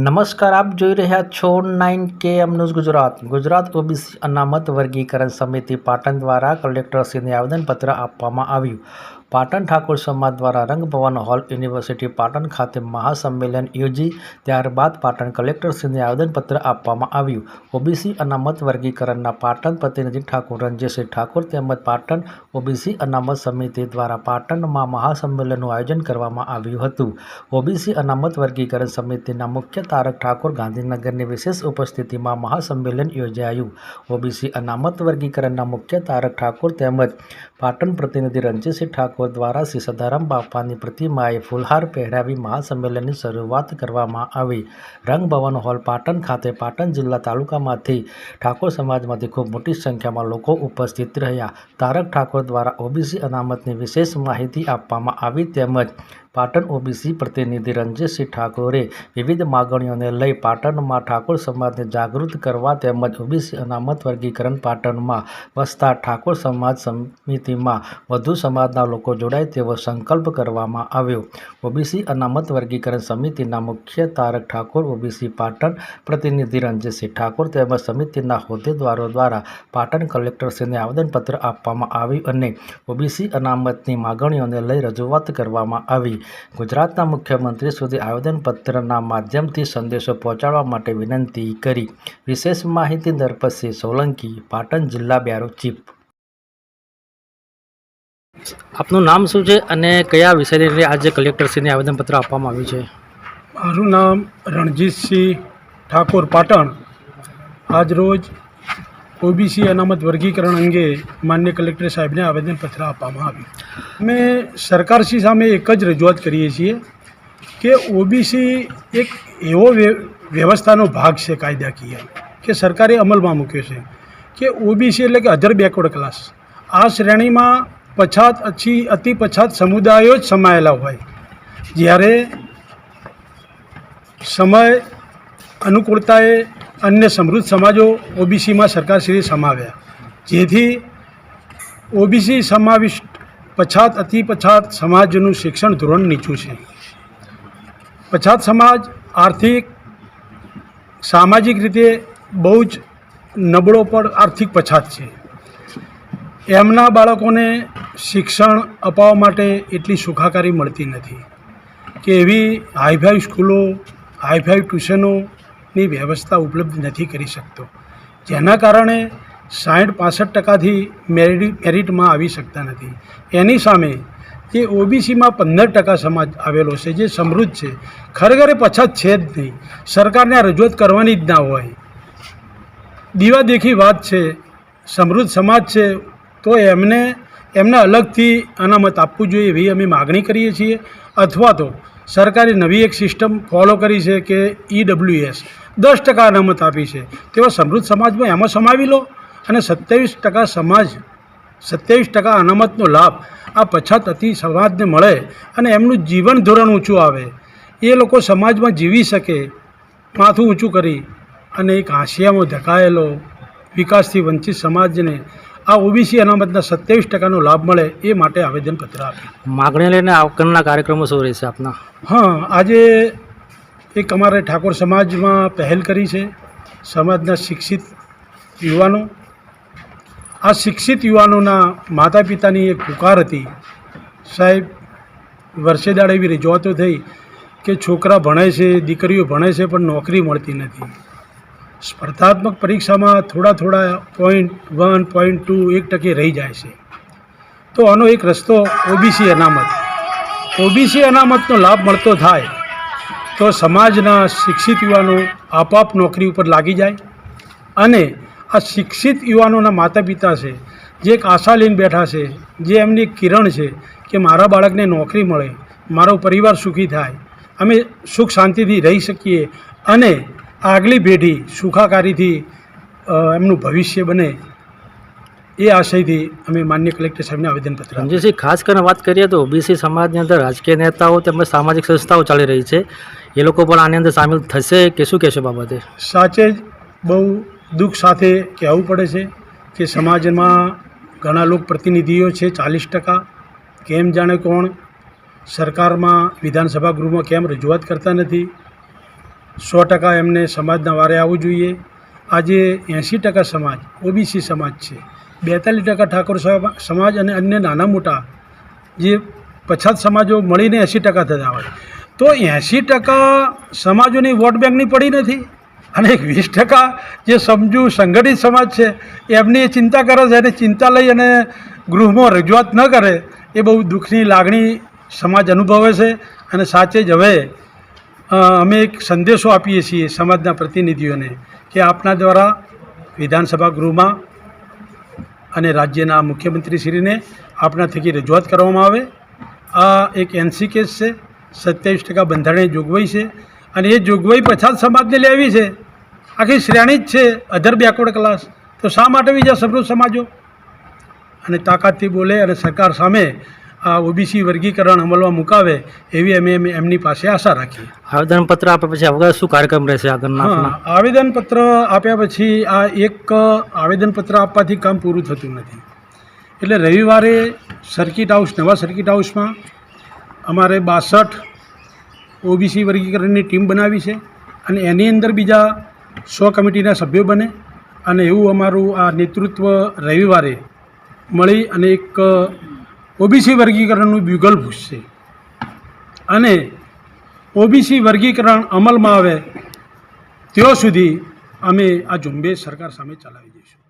નમસ્કાર, આપ જોઈ રહ્યા છો નાઇન કે એમ ગુજરાત. ગુજરાત ઓબીસી અનામત વર્ગીકરણ સમિતિ પાટણ દ્વારા કલેક્ટરશ્રીને આવેદનપત્ર આપવામાં આવ્યું. પાટણ ઠાકોર સમાજ દ્વારા રંગભવન હોલ યુનિવર્સિટી પાટણ ખાતે મહાસંમેલન યોજી, ત્યારબાદ પાટણ કલેક્ટરશ્રીને આવેદનપત્ર આપવામાં આવ્યું. ઓબીસી અનામત વર્ગીકરણના પાટણ પ્રતિનિધિ ઠાકોર રણજીતસિંહ ઠાકોર તેમજ પાટણ ઓબીસી અનામત સમિતિ દ્વારા પાટણમાં મહાસંમેલનનું આયોજન કરવામાં આવ્યું હતું. ઓબીસી અનામત વર્ગીકરણ સમિતિના મુખ્ય તારક ઠાકોર ગાંધીનગરની વિશેષ ઉપસ્થિતિમાં મહાસંમેલન યોજાયું. ઓબીસી અનામત વર્ગીકરણના મુખ્ય તારક ઠાકોર તેમજ પાટણ પ્રતિનિધિ રણજીતસિંહ ઠાકોર દ્વારા શ્રી સદારામ બાપાની પ્રતિમાએ ફૂલહાર પહેરાવી મહાસંમેલનની શરૂઆત કરવામાં આવી. રંગભવન હોલ પાટણ ખાતે પાટણ જિલ્લા તાલુકામાંથી ઠાકોર સમાજમાંથી ખૂબ મોટી સંખ્યામાં લોકો ઉપસ્થિત રહ્યા. તારક ઠાકોર દ્વારા ઓબીસી અનામતની વિશેષ માહિતી આપવામાં આવી તેમજ પાટણ ઓબીસી પ્રતિનિધિ રણજીતસિંહ ઠાકોરે વિવિધ માગણીઓને લઈ પાટણમાં ઠાકોર સમાજને જાગૃત કરવા તેમજ ઓબીસી અનામત વર્ગીકરણ પાટણમાં વસતા ઠાકોર સમાજ સમિતિમાં વધુ સમાજના લોકો જોડાય તેવો સંકલ્પ કરવામાં આવ્યો. ઓબીસી અનામત વર્ગીકરણ સમિતિના મુખ્ય તારક ઠાકોર ઓબીસી પાટણ પ્રતિનિધિ રણજીતસિંહ ઠાકોર તેમજ સમિતિના હોદ્દેદારો દ્વારા પાટણ કલેક્ટરશ્રીને આવેદનપત્ર આપવામાં આવ્યું અને ઓબીસી અનામતની માગણીઓને લઈ રજૂઆત કરવામાં આવી. ગુજરાતના મુખ્યમંત્રી સુધી આવેદનપત્રના માધ્યમથી સંદેશો પહોંચાડવા માટે વિનંતી કરી. વિશેષ માહિતી નરપતસિંહ સોલંકી, પાટણ જિલ્લા બ્યારો ચીફ. આપનું નામ શું છે અને કયા વિષયને લઈ આજે કલેક્ટરશ્રીને આવેદનપત્ર આપવામાં આવ્યું છે? મારું નામ રણજીતસિંહ ઠાકોર પાટણ. આજરોજ ઓબીસી અનામત વર્ગીકરણ અંગે માન્ય કલેક્ટર સાહેબને આવેદનપત્ર આપવામાં આવ્યું. અમે સરકારશ્રી સામે એક જ રજૂઆત કરીએ છીએ કે ઓબીસી એક એવો વ્ય- વ્યવસ્થાનો ભાગ છે કાયદાકીય, કે સરકારે અમલમાં મૂક્યો છે, કે ઓબીસી એટલે કે અધર બેકવર્ડ ક્લાસ. આ શ્રેણીમાં પછાત અછી, અતિ પછાત સમુદાયો જ સમાયેલા હોય. જ્યારે સમય, અનુકૂળતાએ અન્ય સમૃદ્ધ સમાજો ઓબીસીમાં સરકારશ્રીએ સમાવ્યા. જેથી ઓબીસી સમાવિષ્ટ પછાત અતિ પછાત સમાજનું શિક્ષણ ધોરણ નીચું છે. પછાત સમાજ આર્થિક, સામાજિક રીતે બહુ જ નબળો પણ આર્થિક પછાત છે. એમના બાળકોને શિક્ષણ અપાવવા માટે એટલી સુખાકારી મળતી નથી કે એવી હાઈફાઈ સ્કૂલો હાઈફાઈ ટ્યુશનોની વ્યવસ્થા ઉપલબ્ધ નથી કરી શકતો. જેના કારણે સાઠ પાસઠ ટકાથી મેરિટ મેરિટમાં આવી શકતા નથી. એની સામે જે ઓબીસીમાં પંદર ટકા સમાજ આવેલો છે, જે સમૃદ્ધ છે, ખરેખર પછાત છે જ નહીં. સરકારને આ રજૂઆત કરવાની જ ના હોય. દીવાદેખી વાત છે, સમૃદ્ધ સમાજ છે, તો એમને એમને અલગથી અનામત આપવું જોઈએ એવી અમે માગણી કરીએ છીએ. અથવા તો સરકારે નવી એક સિસ્ટમ ફોલો કરી છે કે ઈડબ્લ્યુએસ દસ ટકા અનામત આપી છે. તેવા સમૃદ્ધ સમાજમાં એમાં સમાવી લો અને સત્યાવીસ ટકા સમાજ સત્યાવીસ ટકા અનામતનો લાભ આ પછાત અતિ સમાજને મળે અને એમનું જીવન ધોરણ ઊંચું આવે. એ લોકો સમાજમાં જીવી શકે માથું ઊંચું કરી અને એક હાંસિયામાં ધકાયેલો વિકાસથી વંચિત સમાજને આ ઓબીસી અનામતના સત્યાવીસ ટકાનો લાભ મળે એ માટે આવેદનપત્ર આપ્યું. માગણી લઈને આવકરના કાર્યક્રમો શું રહેશે આપના? હા આજે એક અમારે ઠાકોર સમાજમાં પહેલ કરી છે, સમાજના શિક્ષિત યુવાનો. આ શિક્ષિત યુવાનોના માતા પિતાની એક પુકાર હતી. સાહેબ, વર્ષે દાડે એવી રજૂઆતો થઈ કે છોકરા ભણે છે, દીકરીઓ ભણે છે, પણ નોકરી મળતી નથી. સ્પર્ધાત્મક પરીક્ષામાં થોડા થોડા પોઈન્ટ વન પોઈન્ટ ટુ એક ટકે રહી જાય છે. તો આનો એક રસ્તો ઓબીસી અનામત. ઓબીસી અનામતનો લાભ મળતો થાય તો સમાજના શિક્ષિત યુવાનો આપોઆપ નોકરી ઉપર લાગી જાય અને આ શિક્ષિત યુવાનોના માતા પિતા છે, જે એક આશા લઈને બેઠા છે, જે એમની કિરણ છે કે મારા બાળકને નોકરી મળે, મારો પરિવાર સુખી થાય, અમે સુખ શાંતિથી રહી શકીએ અને આગલી પેઢી સુખાકારીથી એમનું ભવિષ્ય બને એ આશયથી અમે માન્ય કલેક્ટર સાહેબને આવેદનપત્ર. રણજીતસિંહ ખાસ કરીને વાત કરીએ તો ઓબીસી સમાજની અંદર રાજકીય નેતાઓ તેમજ સામાજિક સંસ્થાઓ ચાલી રહી છે એ લોકો પણ આની અંદર સામેલ થશે કે શું કહેશો બાબતે? સાચે જ બહુ દુઃખ સાથે કહેવું પડે છે કે સમાજમાં ઘણા લોક પ્રતિનિધિઓ છે, ચાલીસ ટકા. કેમ જાણે કોણ? સરકારમાં, વિધાનસભા ગૃહમાં કેમ રજૂઆત કરતા નથી? સો ટકા એમને સમાજના વારે આવવું જોઈએ. આજે એંસી ટકા સમાજ, ઓબીસી સમાજ છે. બેતાલીસ ટકા ઠાકોર સમાજ અને અન્ય નાના મોટા જે પછાત સમાજો મળીને એંસી ટકા થતા હોય. તો એંસી ટકા સમાજોની વોટ બેંકની પડી નથી. અને એક વીસ ટકા જે સમજુ સંગઠિત સમાજ છે, એમની ચિંતા કરે છે. એને ચિંતા લઈ અને ગૃહમાં રજૂઆત ન કરે, એ બહુ દુઃખની લાગણી સમાજ અનુભવે છે. અને સાચે જ હવે અમે એક સંદેશો આપીએ છીએ સમાજના પ્રતિનિધિઓને કે આપના દ્વારા વિધાનસભા ગૃહમાં અને રાજ્યના મુખ્યમંત્રીશ્રીને આપના થકી રજૂઆત કરવામાં આવે. આ એક એનસી કેસ છે. સત્યાવીસ ટકા બંધારણની જોગવાઈ છે અને એ જોગવાઈ પછાત સમાજને લેવી છે. આખી શ્રેણી જ છે અધર બેકવર્ડ ક્લાસ તો શા માટે બીજા સમૃદ્ધ સમાજો? અને તાકાતથી બોલે અને સરકાર સામે આ ઓબીસી વર્ગીકરણ અમલમાં મુકાવે એવી અમે એમની પાસે આશા રાખીએ. આવેદનપત્ર આપ્યા પછી વગર શું કાર્યક્રમ રહેશે આગળના આવેદનપત્ર આપ્યા પછી આ એક આવેદનપત્ર આપવાથી કામ પૂરું થતું નથી. એટલે રવિવારે સર્કિટ હાઉસ નવા સર્કિટ હાઉસમાં અમારે બાસઠ ઓબીસી વર્ગીકરણની ટીમ બનાવી છે અને એની અંદર બીજા સો કમિટીના સભ્યો બને અને એવું અમારું આ નેતૃત્વ રવિવારે મળી અને એક ઓબીસી વર્ગીકરણનું બ્યુગલ પૂછશે. અને ઓબીસી વર્ગીકરણ અમલમાં આવે, ત્યાં સુધી અમે આ ઝુંબેશ સરકાર સામે ચલાવી દઈશું